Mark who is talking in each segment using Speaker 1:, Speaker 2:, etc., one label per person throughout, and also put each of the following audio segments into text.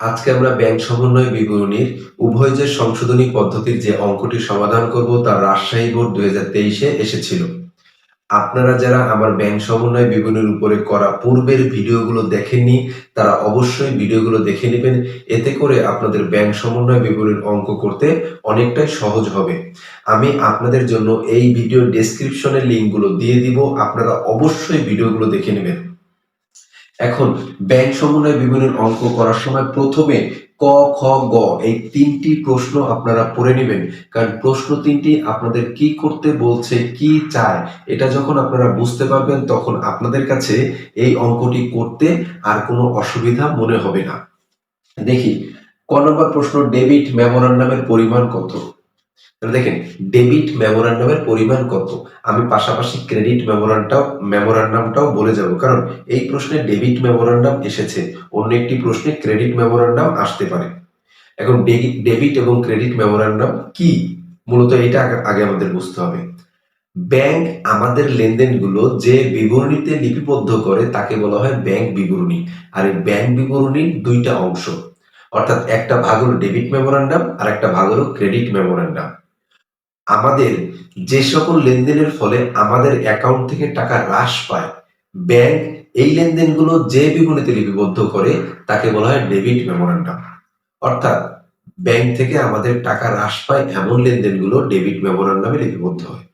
Speaker 1: আজকে আমরা ব্যাংক সমন্বয় বিবরণীর উভয় যে সংশোধনী পদ্ধতির যে অঙ্কটি সমাধান করব তার রাজশাহী বোর্ড দুই হাজার তেইশে এসেছিল। আপনারা যারা আমার ব্যাংক সমন্বয় বিবরণীর উপরে করা পূর্বের ভিডিওগুলো দেখেননি, তারা অবশ্যই ভিডিওগুলো দেখে নেবেন। এতে করে আপনাদের ব্যাংক সমন্বয় বিবরণীর অঙ্ক করতে অনেকটাই সহজ হবে। আমি আপনাদের জন্য এই ভিডিও ডেসক্রিপশনের লিঙ্কগুলো দিয়ে দিব। আপনারা অবশ্যই ভিডিওগুলো দেখে নেবেন। এখন ব্যাংক সমন্বয় বিবরণীর অঙ্ক করার সময় প্রথমে ক, খ, গ এই তিনটি প্রশ্ন আপনারা পড়ে নেবেন। কারণ প্রশ্ন তিনটি আপনাদের কি করতে বলছে, কি চায়, এটা যখন আপনারা বুঝতে পারবেন তখন আপনাদের কাছে এই অঙ্কটি করতে আর কোনো অসুবিধা মনে হবে না। দেখি, ক নম্বর প্রশ্ন ডেবিট মেমোরান্ডামের পরিমাণ কত? তাহলে দেখেন ডেবিট মেমোরান্ডামের পরিমাণ কত? আমি পাশাপাশি ক্রেডিট মেমোরান্ডাম মেমোরান্ডামটাও বলে যাব। কারণ এই প্রশ্নে ডেবিট মেমোরান্ডাম এসেছে, অন্য একটি প্রশ্নে ক্রেডিট মেমোরান্ডাম আসতে পারে। এখন ডেবিট এবং ক্রেডিট মেমোরান্ডাম কি? মূলত এটা আগে- আমাদের বুঝতে হবে। ব্যাংক আমাদের লেনদেনগুলো যে বিবরণীতে লিপিবদ্ধ করে, তাকে বলা হয় ব্যাংক বিবরণী। আর এই ব্যাংক বিবরণীর দুইটা অংশ। অর্থাৎ একটা ভাগ হলো ডেবিট মেমোরান্ডাম আর একটা ভাগ হলো ক্রেডিট মেমোরান্ডাম আমাদের যে সকল লেনদেনের ফলে আমাদের অ্যাকাউন্ট থেকে টাকা হ্রাস পায় ব্যাংক এই লেনদেনগুলো যে বিবরণীতে লিপিবদ্ধ করে, তাকে বলা হয় ডেবিট মেমোরান্ডাম অর্থাৎ ব্যাংক থেকে আমাদের টাকা হ্রাস পায় এমন লেনদেনগুলো ডেবিট মেমোরান্ডামে লিপিবদ্ধ হয়।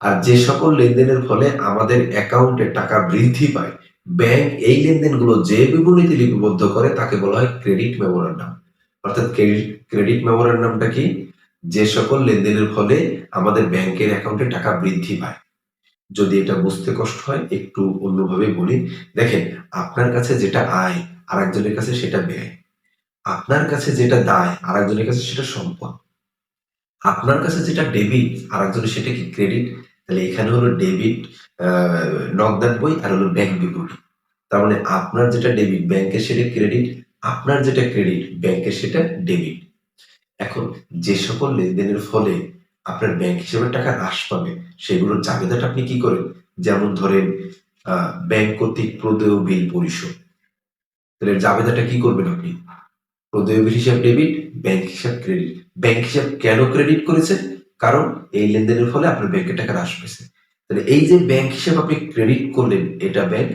Speaker 1: আর যে সকল লেনদেনের ফলে আমাদের অ্যাকাউন্টে টাকা বৃদ্ধি পায় ব্যাংক এই লেনদেনগুলো যে বিবরণীতে লিপিবদ্ধ করে তাকে বলা হয় ক্রেডিট মেমোরান্ডাম। অর্থাৎ ক্রেডিট ক্রেডিট মেমোরান্ডামটা কি? যে সকল লেনদেনের ফলে আমাদের ব্যাংকের অ্যাকাউন্টে টাকা বৃদ্ধি পায়। যদি এটা বুঝতে কষ্ট হয়, একটু অন্যভাবে বলি। দেখেন, আপনার কাছে যেটা আয় আর একজনের কাছে সেটা ব্যয়। আপনার কাছে যেটা দায় আর একজনের কাছে সেটা সম্পদ। আপনার কাছে যেটা ডেবিট আর একজনের সেটা কি ক্রেডিট? তাহলে এখানে হলো ডেবিট নগদান বই আর হলো ব্যাংক বিবরণী তার মানে আপনার যেটা ডেবিট ব্যাংকের সেটা ক্রেডিট আপনার যেটা ক্রেডিট ব্যাংকের সেটা ডেবিট এখন যে সকল লেনদেনের ফলে আপনার ব্যাংক হিসেবে টাকা হ্রাস পাবে সেগুলোর জাবেদাটা আপনি কি করেন? যেমন ধরেন ব্যাংক কর্তৃক প্রদেয় বিল পরিশোধ। তাহলে জাবেদাটা কি করবেন আপনি? প্রদেয় বিল হিসাব ডেবিট ব্যাংক হিসাব ক্রেডিট ব্যাংক হিসাব কেন ক্রেডিট করেছে কারণ এই লেনদেনের ফলে আপনার ব্যাংকের টাকা হ্রাস পেয়েছে তাহলে এই যে ব্যাংক হিসাব আপনি ক্রেডিট করলেন, এটা ব্যাংক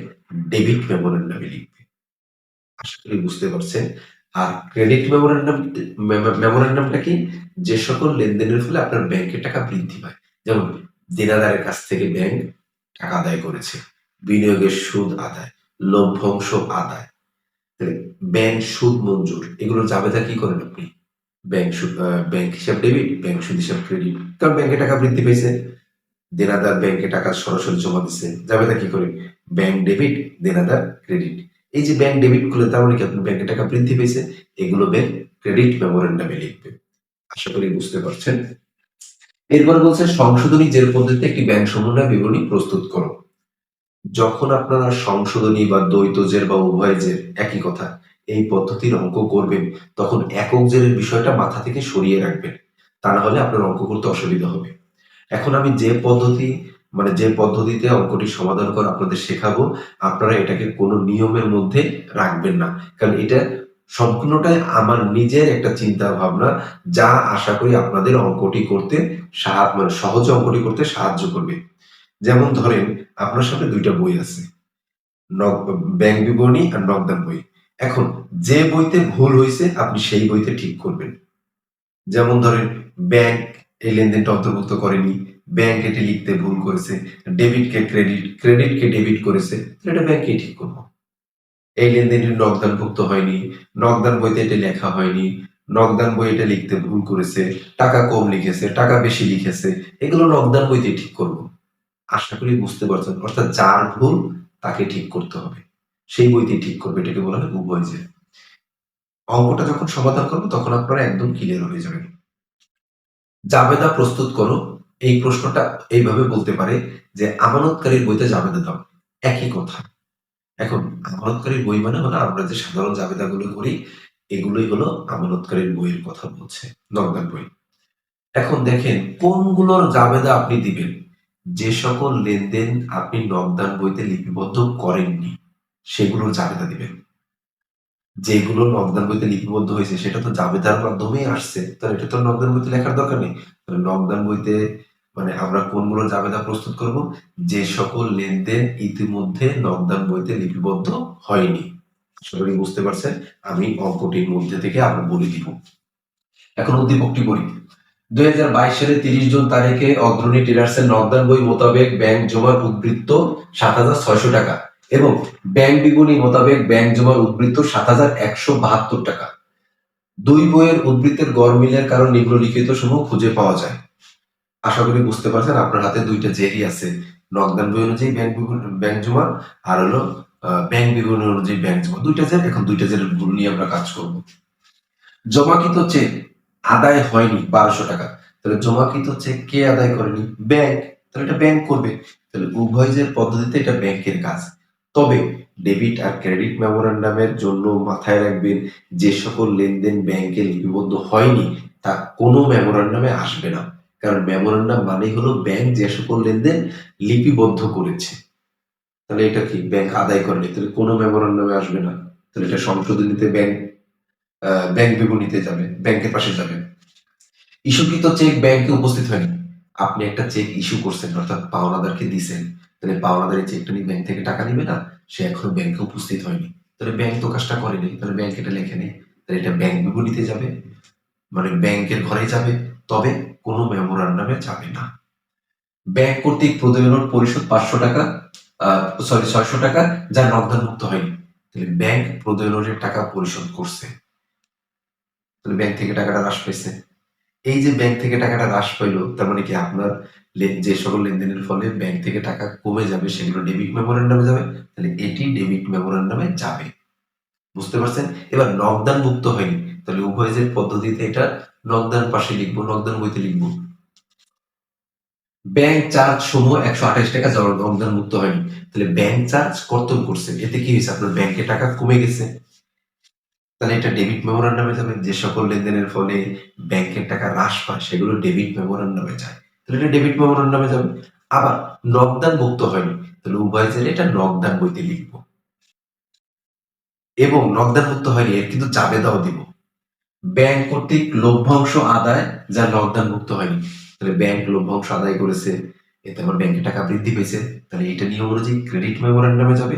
Speaker 1: ডেবিট মেমোরেন্ডামে লিখবে। আশা করি বুঝতে পারছেন। আর ক্রেডিট মেমোরেন্ডাম মেমোরেন্ডামটা কি? যে সকল লেনদেনের ফলে আপনার ব্যাংকের টাকা বৃদ্ধি পায়। যেমন দেনাদারের কাছ থেকে ব্যাংক টাকা আদায় করেছে, বিনিয়োগের সুদ আদায়, লভ্যাংশ আদায়। ব্যাংক সুদ মঞ্জুর এগুলোর জাবেদা কি করেন আপনি? ব্যাংক ব্যাংক হিসাব ডেবিট ব্যাংক সুদ হিসাব ক্রেডিট কারণ ব্যাংকে টাকা বৃদ্ধি পেয়েছে। দেনাদার ব্যাংকে টাকা সরাসরি জমা দিচ্ছে জাবেদা কি করে? ব্যাংক ডেবিট দেনাদার ক্রেডিট এই যে ব্যাংক ডেবিট করলে তার মানে কি? আপনার ব্যাংকে টাকা বৃদ্ধি পেয়েছে, এগুলো ব্যাংক ক্রেডিট মেমোরেন্ডামে লিখবে। আশা করি বুঝতে পারছেন। এরপর বলছে, সংশোধনী জের পদ্ধতিতে একটি ব্যাংক সমন্বয় বিবরণী প্রস্তুত করো। যখন আপনারা সংশোধনী বা দ্বৈত জের বা উভয় জের একই কথা এই পদ্ধতির অঙ্ক করবেন, তখন একক জেরের বিষয়টা মাথা থেকে সরিয়ে রাখবেন। তা না হলে আপনার অঙ্ক করতে অসুবিধা হবে। এখন আমি যে পদ্ধতি মানে যে পদ্ধতিতে অঙ্কটি সমাধান করে আপনাদের শেখাবো, আপনারা এটাকে কোনো নিয়মের মধ্যে রাখবেন না। কারণ এটা সম্পূর্ণটাই আমার নিজের একটা চিন্তা ভাবনা যা আশা করি আপনাদের অঙ্কটি করতে মানে সহজে অঙ্কটি করতে সাহায্য করবে। যেমন ধরেন, আপনার সাথে দুইটা বই আছে। ব্যাংক বিবরণী আর নগদান বই। এখন যে বইতে ভুল হয়েছে আপনি সেই বইতে ঠিক করবেন। যেমন ধরেন ব্যাংক এই লেনদেনটা অন্তর্ভুক্ত করেনি ব্যাংক এটি লিখতে ভুল করেছে ডেবিটকে ক্রেডিট ক্রেডিটকে ডেবিট করেছে এটা ব্যাংকে ঠিক করব। এই লেনদেনটি নগদানভুক্ত হয়নি নগদান বইতে এটা লেখা হয়নি নগদান বই এটা লিখতে ভুল করেছে, টাকা কম লিখেছে, টাকা বেশি লিখেছে, এগুলো নগদান বইতে ঠিক করব। আশা করি বুঝতে পারছেন, অর্থাৎ যার ভুল তাকে ঠিক করতে হবে। সেই বইতে ঠিক করবে, এটাকে বলা হয় উভয় যে অঙ্কটা যখন সমাধান করব, তখন আপনারা একদম ক্লিয়ার হয়ে যাবেন। জাবেদা প্রস্তুত করো, এই প্রশ্নটা এইভাবে বলতে পারে যে, আমানতকারীর বইতে জাবেদা দাও, একই কথা। এখন, আমানতকারীর বই মানে হলো আমরা যে সাধারণ জাবেদাগুলো করি, এগুলোই হলো আমানতকারীর বইয়ের কথা বলছে নগদান বই। এখন দেখেন, কোনগুলোর জাবেদা আপনি দিবেন? যে সকল লেনদেন আপনি নগদান বইতে লিপিবদ্ধ করেননি। সেগুলোর জাবেদা দিবেন। যেগুলো নকদান বইতে লিপিবদ্ধ হয়েছে, সেটা তো জাবেদার মাধ্যমেই আসছে। তাহলে এটা তো নকদান বইতে লেখার দরকার নেই। তাহলে নকদান বইতে মানে আমরা কোনগুলো জাবেদা প্রস্তুত করব? যে সকল লেনদেন ইতিমধ্যে নকদান বইতে লিপিবদ্ধ হয়নি। সবাই বুঝতে পারছেন? আমি অঙ্কটির মধ্যে থেকে আমরা বলে দিব। এখন উদ্দীপকটি বলি? দুই হাজার বাইশ সালে তিরিশ জুন তারিখে অগ্রণী টেলার্সের নকদান বই মোতাবেক ব্যাংক জমার উদ্বৃত্ত সাত হাজার ছয়শো টাকা। এবং ব্যাংক বিবরণী মোতাবেক ব্যাংক জমার উদ্বৃত্ত সাত হাজার একশো বাহাত্তর টাকা। দুই বইয়ের উদ্বৃত্তের গড় মিলের কারণ নিম্নলিখিত সমূহ খুঁজে পাওয়া যায়। আশা করি বুঝতে পারছেন, আপনার হাতে দুইটা জেরি আছে। নকদান বই অনুযায়ী ব্যাংক ব্যাংক জমা, আর হলো ব্যাংক বিবরণী অনুযায়ী ব্যাংক জমা। দুইটা জের, এখন দুইটা ভুল নিয়ে আমরা কাজ করব। জমাকৃত চেক আদায় হয়নি বারোশো টাকা। তাহলে জমাকৃত চেক কে আদায় করেনি? ব্যাংক তাহলে এটা ব্যাংক করবে। তাহলে উভয় যে পদ্ধতিতে এটা ব্যাংকের কাজ। তবে ডেবিট আর ক্রেডিট মেমোরান্ডামের জন্য মাথায় রাখবেন, যে সকল লেনদেন ব্যাংকে লিপিবদ্ধ হয়নি, তা কোনো মেমোরান্ডামে আসবে না। কারণ মেমোরান্ডাম মানেই হলো ব্যাংক যে সকল লেনদেন লিপিবদ্ধ করেছে। তাহলে এটা কি ব্যাংক আদায় করেনি? তাহলে কোনো মেমোরান্ডামে আসবে না। তাহলে এটা সংশোধনীতে ব্যাংক ব্যাংক বিবরণীতে যাবে, ব্যাংকের পাশে যাবে। ইস্যুকৃত চেক ব্যাংকে উপস্থিত হয়নি। আপনি একটা চেক ইস্যু করছেন, অর্থাৎ পাওনাদারকে দিছেন। তাহলে পাওনাদার এই চেকটা ব্যাংক থেকে টাকা নিবে না? সে এখনও ব্যাংকে উপস্থিত হয়নি। তাহলে ব্যাংক তো কাজটা করেনি, তাহলে ব্যাংক এটা লেখে নেই তাহলে এটা ব্যাংক বিপরীতে যাবে মানে ব্যাংকের ঘরে যাবে, তবে কোনো মেমোরান্ডামে যাবে না। ব্যাংক কর্তৃক প্রদেয়ন পরিশোধ পাঁচশো টাকা সরি ছয়শো টাকা, যা নগদানমুক্ত হয়নি। তাহলে ব্যাংক প্রদেয়নের টাকা পরিশোধ করছে। তাহলে ব্যাংক থেকে টাকাটা হ্রাস পেয়েছে এই যে ব্যাংক থেকে টাকাটা হ্রাস পাইলো, তার মানে কি আপনার যে সকল লেনদেনের ফলে ব্যাংক থেকে টাকা কমে যাবে, সেগুলো ডেবিট মেমোরান্ডামে যাবে, তাহলে এটি ডেবিট মেমোরান্ডামে যাবে। বুঝতে পারছেন? এবার নগদান মুক্ত হয়নি। তাহলে উভয় যে পদ্ধতিতে এটা নগদান পাশে লিখব নগদান বইতে লিখব। ব্যাংক চার্জ সমূহ একশো আঠাশ টাকা যাওয়ার নগদান মুক্ত হয়নি। তাহলে ব্যাংক চার্জ কর্তন করছে। এতে কি হয়েছে? আপনার ব্যাংকে টাকা কমে গেছে। তাহলে এটা ডেবিট মেমোরান্ডামে যাবে। যে সকল লেনদেনের ফলে ব্যাংকের টাকা হ্রাস পায়, সেগুলো ডেবিট মেমোরান্ডামে যায়। তাহলে ডেবিট মেমোরান্ডামে যাবে। আবার নগদান মুক্ত হয়নি, তাহলে উভয় চাইলে এটা নগদান বইতে লিখব। এবং নগদান মুক্ত হয়নি, এর কিন্তু জাবেদাও দিব। ব্যাংক কর্তৃক লভ্যাংশ আদায়, যা নগদান মুক্ত হয়নি। তাহলে ব্যাংক লভ্যাংশ আদায় করেছে, এতে আমার ব্যাংকে টাকা বৃদ্ধি পেয়েছে। তাহলে এটা নিয়ম অনুযায়ী ক্রেডিট মেমোরান্ডামে যাবে।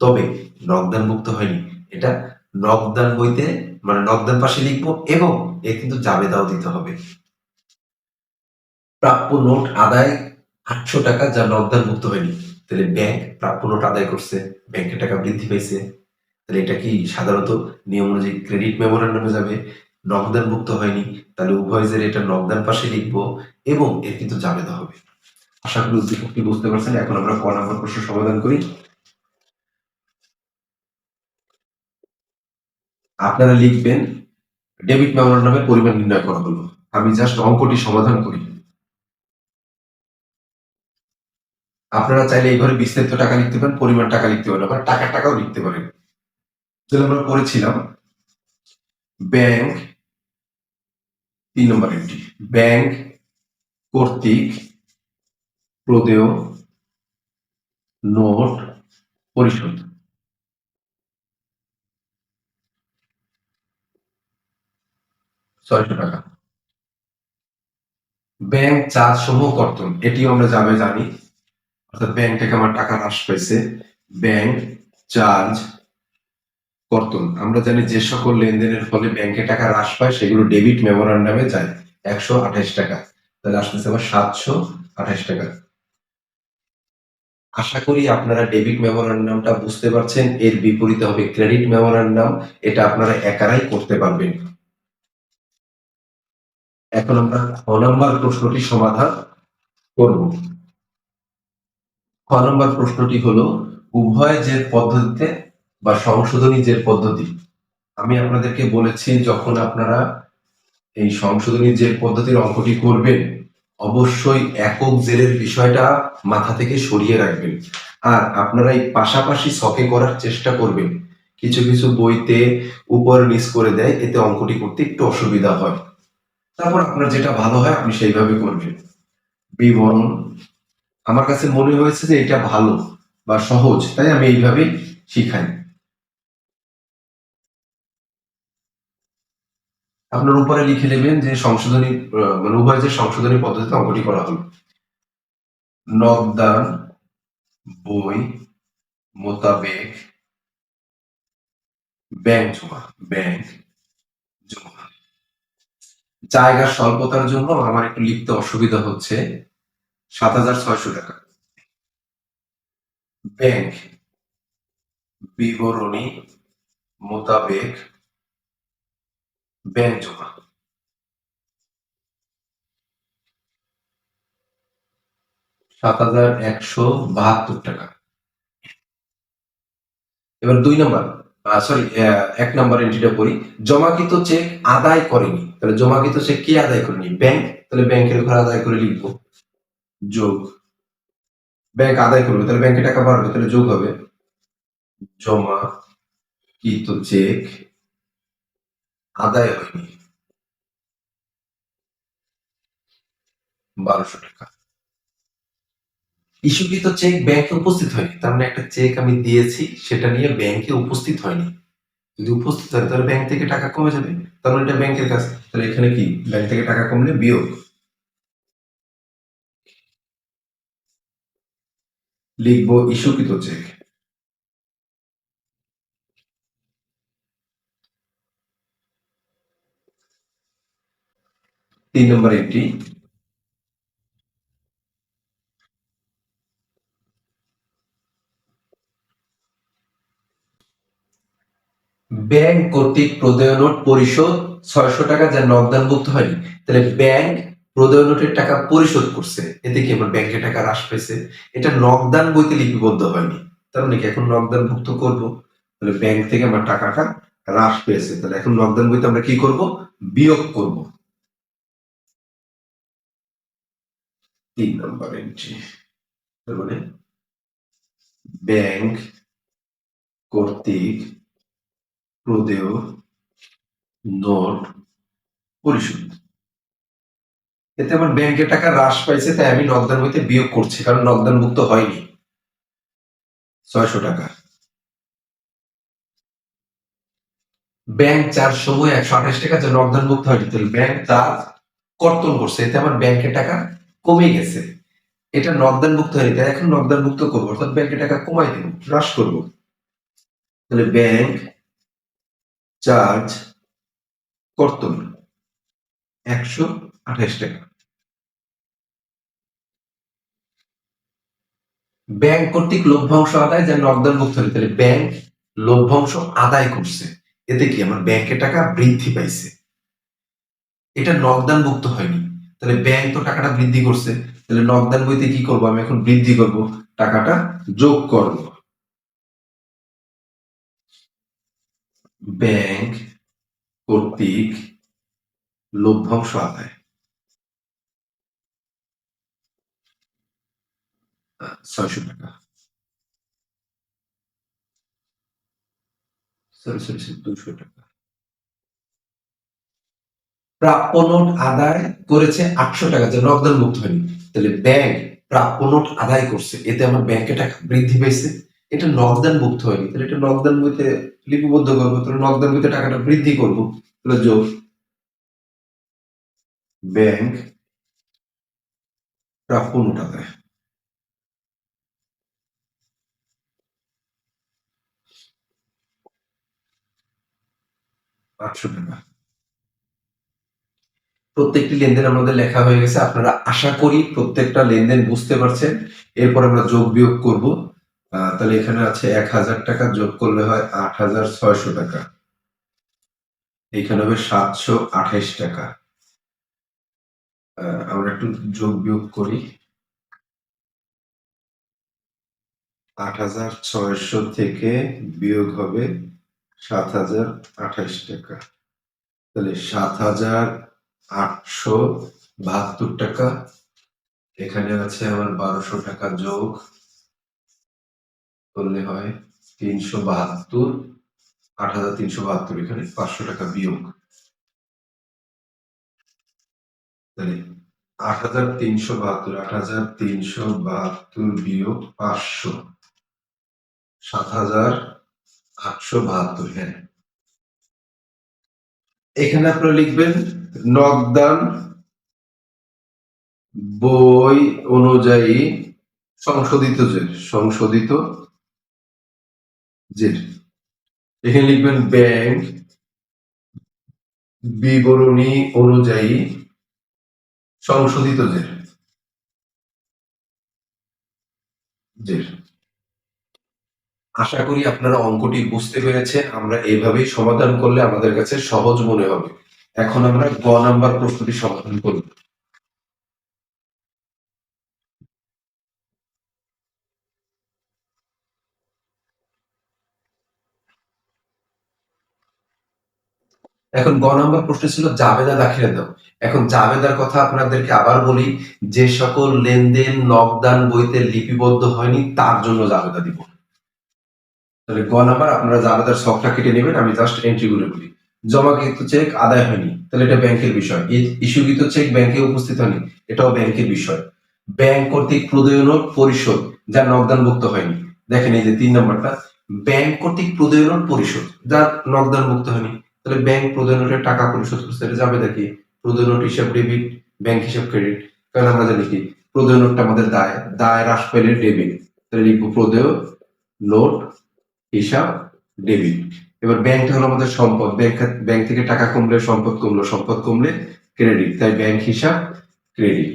Speaker 1: তবে নগদান মুক্ত হয়নি, এটা নগদান বইতে মানে নগদান পাশে লিখব, এবং এর কিন্তু জাবেদাও দিতে হবে। প্রাপ্য নোট আদায় আটশো টাকা যা নগদান মুক্ত হয়নি। তাহলে ব্যাংক প্রাপ্য নোট আদায় করছে ব্যাংকের টাকা বৃদ্ধি পেয়েছে তাহলে এটা কি সাধারণত নিয়ম অনুযায়ী ক্রেডিট মেমোরান্ডামে যাবে? নগদান মুক্ত হয়নি, তাহলে উভয় যে এটা নগদান পাশে লিখব এবং এর কিন্তু জাবেদা হবে। আশা করি উদ্দীপকটি বুঝতে পারছেন। এখন আমরা ক নম্বর প্রশ্ন সমাধান করি। আপনারা লিখবেন ডেবিট মেমোরান্ডামের পরিমাণ নির্ণয় করা হলো। আমি জাস্ট অঙ্কটি সমাধান করি। আপনারা চাইলে এই ঘরে বিস্তারিত টাকা লিখতে পারেন, পরিমাণ টাকা লিখতে পারেন, আবার টাকা টাকাও লিখতে পারেন। তাহলে আমরা করেছিলাম ব্যাংক, তিন নম্বর একটি ব্যাংক কর্তৃক প্রদেয় নোট পরিশোধ। ছয়শো টাকা। ব্যাংক চার্জ সমূহ কর্তন এটিও আমরা যাবে জানি। অর্থাৎ ব্যাংক থেকে আমার টাকা হ্রাস পাইছে। ব্যাংক চার্জ কর্তন। আমরা জানি যে সকল লেনদেনের ফলে ব্যাংকে টাকা হ্রাস পায়, সেগুলো ডেবিট মেমোরান্ডামে যায় একশো আঠাশ টাকা। তাহলে আসতেছে আবার সাতশো আঠাশ টাকা। আশা করি আপনারা ডেবিট মেমোরান্ডামটা বুঝতে পারছেন। এর বিপরীতে হবে ক্রেডিট মেমোরান্ডাম এটা আপনারা একারাই করতে পারবেন। এখন আমরা খ নম্বর প্রশ্নটি সমাধান করব। নম্বর প্রশ্নটি হলো, উভয় জের পদ্ধতিতে বা সংশোধনী জের পদ্ধতি। আমি আপনাদেরকে বলেছি, যখন আপনারা এই সংশোধনী জের পদ্ধতির অঙ্কটি করবেন, অবশ্যই একক জেরের বিষয়টা মাথা থেকে সরিয়ে রাখবেন। আর আপনারা এই পাশাপাশি শখে করার চেষ্টা করবেন। কিছু কিছু বইতে উপর নিচ করে দেয়, এতে অঙ্কটি করতে একটু অসুবিধা হয়। তারপর আপনার যেটা ভালো হয়, আপনি সেইভাবে করবেন। বিবরণ আমার কাছে মনে হয়েছে যে এটা ভালো বা সহজ, তাই আমি এইভাবে শিখাই। আপনার উপরে লিখে নেবেন যে সংশোধনী মানে উভয় যে সংশোধনী পদ্ধতিতে অঙ্কটি করা হলো। নগদান বই, মোতাবেক, ব্যাংক জমা ব্যাংক জমা। জায়গার স্বল্পতার জন্য আমার একটু লিখতে অসুবিধা হচ্ছে। সাত হাজার ছয়শো টাকা। ব্যাংক বিবরণী মোতাবেক ব্যাংক জমা। সাত হাজার একশো বাহাত্তর টাকা। এবার দুই নম্বর সরি এক নম্বর এন্ট্রিটা পড়ি। জমাকৃত চেক আদায় করেনি। তাহলে জমাকৃত চেক কে আদায় করেনি? ব্যাংক। তাহলে ব্যাংকের ঘর আদায় করে লিখব। যোগ। ব্যাংক আদায় করবে, তাহলে ব্যাংকে টাকা বাড়বে, তাহলে যোগ হবে। জমা কৃত চেক? আদায় হয়নি। বারোশো টাকা। ইস্যুকৃত চেক ব্যাংকে উপস্থিত হয়নি? তার মানে একটা চেক আমি দিয়েছি, সেটা নিয়ে ব্যাংকে উপস্থিত হয়নি। যদি উপস্থিত হয়, তাহলে ব্যাংক থেকে টাকা কমে যাবে। তার মানে এটা ব্যাংকের কাছে তাহলে এখানে কি? ব্যাংক থেকে টাকা কমলে বিয়োগ। লিখব ইস্যুকৃত চেক। তিন নম্বর একটি। ব্যাংক কর্তৃক প্রদেয় নোট পরিশোধ ছয়শো টাকা যা নগদানভুক্ত হয়নি। তাহলে ব্যাংক প্রদেয় নোটের টাকা পরিশোধ করছে। এতে কি আমার ব্যাংকে টাকা হ্রাস পেয়েছে? এটা নগদান বইতে লিপিবদ্ধ হয়নি। তার মানে কি এখন নগদানভুক্ত করব? তাহলে ব্যাংক থেকে আমার টাকাটা হ্রাস পেয়েছে। তাহলে এখন নগদান বইতে আমরা কি করব? বিয়োগ করব। তিন নম্বর এন্ট্রি তার মানে ব্যাংক কর্তৃক প্রদেয় নোট পরিশোধ। এতে আমার ব্যাংকে টাকা হ্রাস পাইছে, তাই আমি নগদান হইতে বিয়োগ করছি, কারণ নগদান মুক্ত হয়নি। ছয়শো টাকা। ব্যাংক চার সময় একশো আঠাশ টাকা যে নগদান মুক্ত হয়নি, তাহলে ব্যাংক তার কর্তন করছে, এতে আমার ব্যাংকে টাকা কমে গেছে। এটা নগদান মুক্ত হয়নি, তাই এখন নগদান মুক্ত করব, অর্থাৎ ব্যাংকে টাকা কমাই দেবো, হ্রাস করব। তাহলে ব্যাংক চার্জ কর্তন একশো আঠাশ টাকা। ব্যাংক কর্তৃক লভ্যাংশ আদায়, যা নগদান মুক্ত হলে তাহলে ব্যাংক লভ্যাংশ আদায় করছে। এতে কি আমার ব্যাংকে টাকা বৃদ্ধি পাইছে? এটা নগদান মুক্ত হয়নি। তাহলে ব্যাংক তো টাকাটা বৃদ্ধি করছে। তাহলে নগদান বইতে কি করব? আমি এখন বৃদ্ধি করব, টাকাটা যোগ করব। ব্যাংক কর্তৃক লভ্যাংশ আদায়। ছয়শো টাকা। প্রাপ্য নোট আদায় করেছে আটশো টাকা, যে নগদান মুক্ত হয়নি। তাহলে ব্যাংক প্রাপ্য নোট আদায় করছে, এতে আমার ব্যাংকে টাকা বৃদ্ধি পেয়েছে। এটা নগদান মুক্ত হয়নি, তাহলে এটা নগদান বইতে লিপিবদ্ধ করব, তাহলে নগদান বইতে টাকাটা বৃদ্ধি করব। তাহলে যোগ ব্যাংক প্রাপ্য নোট আদায়। আটশো টাকা প্রত্যেকটি লেনদেন আমাদের লেখা হয়ে গেছে। আপনারা আশা করি প্রত্যেকটা লেনদেন বুঝতে পারছেন। এরপর আমরা যোগ বিয়োগ করব। তাহলে এখানে আছে এক হাজার টাকা, যোগ করলে হয় আট হাজার ছয়শো টাকা। এখানে হবে সাতশো আঠাইশ টাকা। আমরা একটু যোগ বিয়োগ করি। আট হাজার ছয়শো থেকে বিয়োগ হবে সাত হাজার আঠাইশ টাকা। তাহলে সাত হাজার আটশো বাহাত্তর টাকা। এখানে আছে আমার বারোশো টাকা যোগ করলে হয় তিনশো বাহাত্তর, আট হাজার তিনশো বাহাত্তর, এখানে পাঁচশো টাকা বিয়োগ। তাহলে আট হাজার তিনশো বাহাত্তর, আট হাজার তিনশো বাহাত্তর বিয়োগ পাঁচশো। সাত হাজার আটশো বাহাত্তর হ্যাঁ। এখানে আপনারা লিখবেন, নগদান বই অনুযায়ী সংশোধিত জের সংশোধিত জের। এখানে লিখবেন, ব্যাংক বিবরণী অনুযায়ী সংশোধিত জের। জের। আশা করি আপনারা অঙ্কটি বুঝতে পেরেছেন আমরা এইভাবেই সমাধান করলে আমাদের কাছে সহজ মনে হবে। এখন আমরা গ নাম্বার প্রশ্নটি সমাধান করব। এখন গ নাম্বার প্রশ্ন ছিল জাবেদা দাখিলে দাও এখন জাবেদার কথা আপনাদেরকে আবার বলি, যে সকল লেনদেন, নগদান বইতে লিপিবদ্ধ হয়নি, তার জন্য জাবেদা দিব। তাহলে গ নাম্বার আপনারা জাবেদার ছকটা কেটে নেবেন, আমি জাস্ট এন্ট্রিগুলো বলি। জমাকৃত চেক আদায় হয়নি। তাহলে এটা ব্যাংকের বিষয়। ইস্যুকৃত চেক ব্যাংকে উপস্থিত হয়নি। এটাও ব্যাংকের বিষয়। ব্যাংক কর্তৃক প্রদেয়ন পরিশোধ যা নগদানভুক্ত হয়নি। দেখেন এই যে তিন নম্বরটা। ব্যাংক কর্তৃক প্রদেয়ন পরিশোধ যা নগদানভুক্ত হয়নি। তাহলে ব্যাংক প্রদেয়নের টাকা পরিশোধ করতে এটা যাবে দেখি প্রদেয়ন হিসাব ডেবিট ব্যাংক হিসাব ক্রেডিট কারণ আমরা জানি কি? প্রদেয়নটা আমাদের দায়। দায় হ্রাস পেলে ডেবিট তাহলে লিখব প্রদেয় নোট হিসাব ডেবিট এবার ব্যাংকটা হলো আমাদের সম্পদ। ব্যাংক ব্যাংক থেকে টাকা কমলে সম্পদ কমলো, সম্পদ কমলে ক্রেডিট তাই ব্যাংক হিসাব ক্রেডিট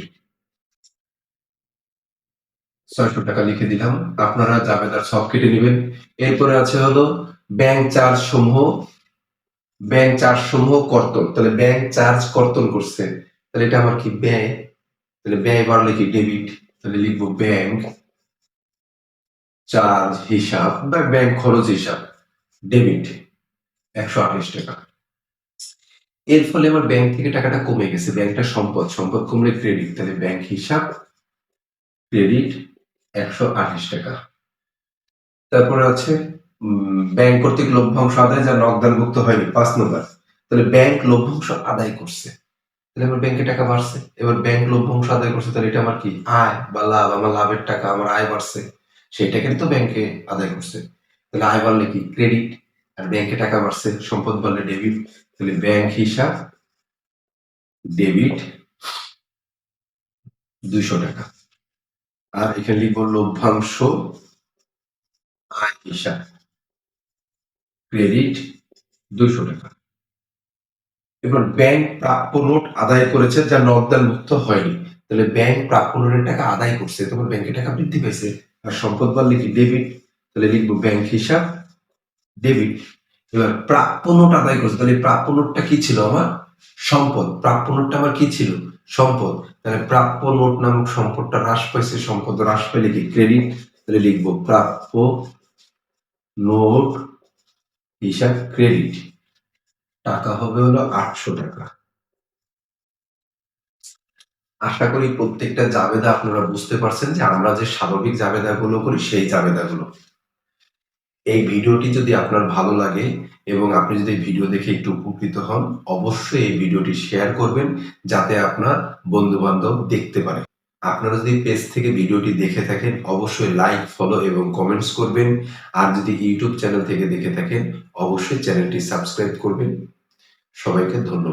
Speaker 1: ছয়শো টাকা লিখে দিলাম। আপনারা জাবেদার সব কেটে নেবেন। এরপরে আছে হলো ব্যাংক চার্জ সমূহ। ব্যাংক চার্জ সমূহ কর্তন। তাহলে ব্যাংক চার্জ কর্তন করছে। তাহলে এটা আমার কি? ব্যয়। তাহলে ব্যয় বাড়লে কি? ডেবিট তাহলে লিখব ব্যাংক চার্জ হিসাব বা ব্যাংক খরচ হিসাব, ডেবিট, একশো আঠাশ টাকা। এর ফলে আমার ব্যাংক থেকে টাকাটা কমে গেছে, ব্যাংকটা সম্পদ সম্পদ কমলে ক্রেডিট। তাহলে ব্যাংক হিসাব, ক্রেডিট, একশো আঠাশ টাকা। তারপরে আছে ব্যাংক কর্তৃক লভ্যাংশ আদায়, যা নগদানভুক্ত হয়নি, পাঁচ নম্বর। তাহলে ব্যাংক লভ্যাংশ আদায় করছে। তাহলে আমার ব্যাংকে টাকা বাড়ছে। এবার ব্যাংক লভ্যাংশ আদায় করছে, তাহলে এটা আমার কি? আয় বা লাভ, আমার লাভের টাকা, আমার আয় বাড়ছে। সেই টাকা তো ব্যাংকে আদায় করছে। তাহলে আয় বাড়লে কি? ক্রেডিট আর ব্যাংকে টাকা বাড়ছে, সম্পদ বাড়লে ডেবিট তাহলে ব্যাংক হিসাব ডেবিট দুইশো টাকা। আর এখানে লিখব লভ্যাংশ, আয় হিসাব। ক্রেডিট দুইশো টাকা। এবার ব্যাংক প্রাপ্য নোট আদায় করেছে, যা নগদান মুক্ত হয়নি। তাহলে ব্যাংক প্রাপ্য নোটের টাকা আদায় করছে, তখন ব্যাংকে টাকা বৃদ্ধি পেয়েছে আর সম্পদ বাড়লে কি ডেবিট তাহলে লিখব ব্যাংক হিসাব ডেবিট এবার প্রাপ্য নোট আদায় করছে, তাহলে প্রাপ্য নোটটা কি ছিল আমার? সম্পদ। প্রাপ্য নোটটা আমার কি ছিল? সম্পদ। তাহলে প্রাপ্য নোট নামক সম্পদটা হ্রাস পাইছে, সম্পদ হ্রাস পেলে কি? ক্রেডিট। তাহলে লিখব প্রাপ্য নোট হিসাব ক্রেডিট। টাকা হবে হলো আটশো টাকা। আশা করি প্রত্যেকটা জাবেদা আপনারা বুঝতে পারছেন যে আমরা যে স্বাভাবিক জাবেদাগুলো করি, সেই জাবেদাগুলো। এই ভিডিওটি যদি আপনার ভালো লাগে এবং আপনি যদি ভিডিও দেখে একটু উপকৃত হন, অবশ্যই এই ভিডিওটি শেয়ার করবেন যাতে আপনার বন্ধু বান্ধব দেখতে পারে। আপনারা যদি পেজ থেকে ভিডিওটি দেখে থাকেন, অবশ্যই লাইক, ফলো এবং কমেন্টস করবেন। আর যদি ইউটিউব চ্যানেল থেকে দেখে থাকেন, অবশ্যই চ্যানেলটি সাবস্ক্রাইব করবেন। সবাইকে ধন্যবাদ।